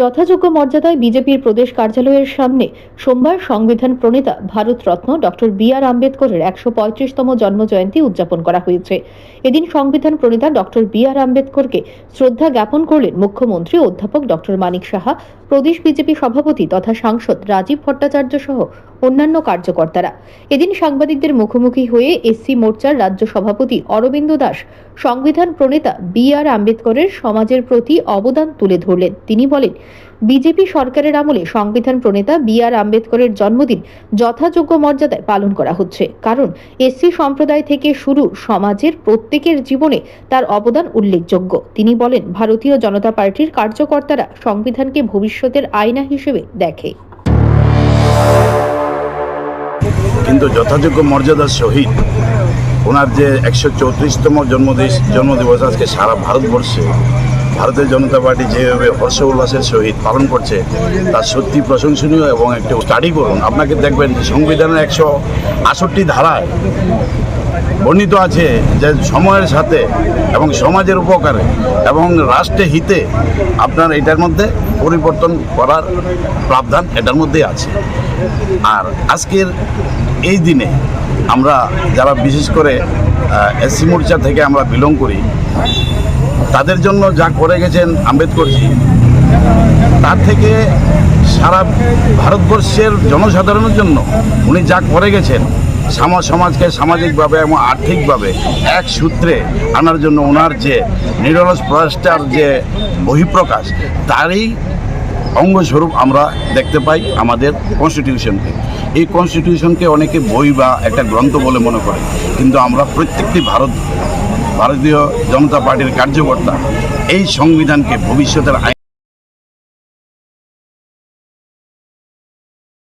যথাযোগ্য মর্যাদায় বিজেপির প্রদেশ কার্যালয়ের সামনে সোমবার সংবিধান প্রণেতা ভারতরত্ন ডক্টর বি আর আম্বেদকরের একশো পঁয়ত্রিশতম জন্মজয়ন্তী উদযাপন করা হয়েছে। এদিন সংবিধান প্রণেতা ডক্টর বি আর আম্বেদকরকে শ্রদ্ধা জ্ঞাপন করলেন মুখ্যমন্ত্রী অধ্যাপক ডক্টর মানিক সাহা প্রদেশ বিজেপি সভাপতি তথা সাংসদ রাজীব ভট্টাচার্য সহ অন্যান্য কার্যকর্তারা। এদিন সাংবাদিকদের মুখোমুখি হয়ে এসসি মোর্চার রাজ্য সভাপতি অরবিন্দ দাস, সংবিধান প্রণেতা বি আর আম্বেদকরের সমাজের প্রতি অবদান তুলে ধরলেন। তিনি বলেন বিজেপি সরকারের আমলে সংবিধান প্রণেতা বি আর আম্বেদকরের জন্মদিন যথাযোগ্য মর্যাদায় পালন করা হচ্ছে। কারণ এসসি সম্প্রদায় থেকে শুরু সমাজের প্রত্যেকের জীবনে তার অবদান উল্লেখযোগ্য। তিনি বলেন, ভারতীয় জনতা পার্টির কার্যকর্তারা সংবিধানকে ভবিষ্যতের আয়না হিসেবে দেখে। কিন্তু যথাযোগ্য মর্যাদার সহিত ওনার যে একশো চৌত্রিশতম জন্মদিস জন্মদিবস আজকে সারা ভারতবর্ষে ভারতীয় জনতা পার্টি যেভাবে হর্ষ উল্লাসের সহিত পালন করছে, তা সত্যি প্রশংসনীয় এবং একটু স্টাডি করুন। আপনাকে দেখবেন যে সংবিধানের একশো আষট্টি ধারায় বর্ণিত আছে যে সময়ের সাথে এবং সমাজের উপকারে এবং রাষ্ট্রে হিতে আপনার এটার মধ্যে পরিবর্তন করার প্রাবধান এটার মধ্যে আছে। আর আজকের এই দিনে আমরা যারা বিশেষ করে এসসি মোর্চা থেকে আমরা বিলং করি তাদের জন্য যা করে গেছেন আম্বেদকরজি তার থেকে সারা ভারতবর্ষের জনসাধারণের জন্য উনি যা করে গেছেন সমাজ সমাজকে সামাজিকভাবে এবং আর্থিকভাবে এক সূত্রে আনার জন্য ওনার যে নিরলস প্রয়াসটার যে বহিঃপ্রকাশ, তারই অঙ্গস্বরূপ আমরা দেখতে পাই আমাদের কনস্টিটিউশনকে এই কনস্টিটিউশনকে অনেকে বই বা একটা গ্রন্থ বলে মনে করে, কিন্তু আমরা প্রত্যেকটি ভারত ভারতীয় জনতা পার্টির কার্যকর্তা এই সংবিধানকে ভবিষ্যতের আইন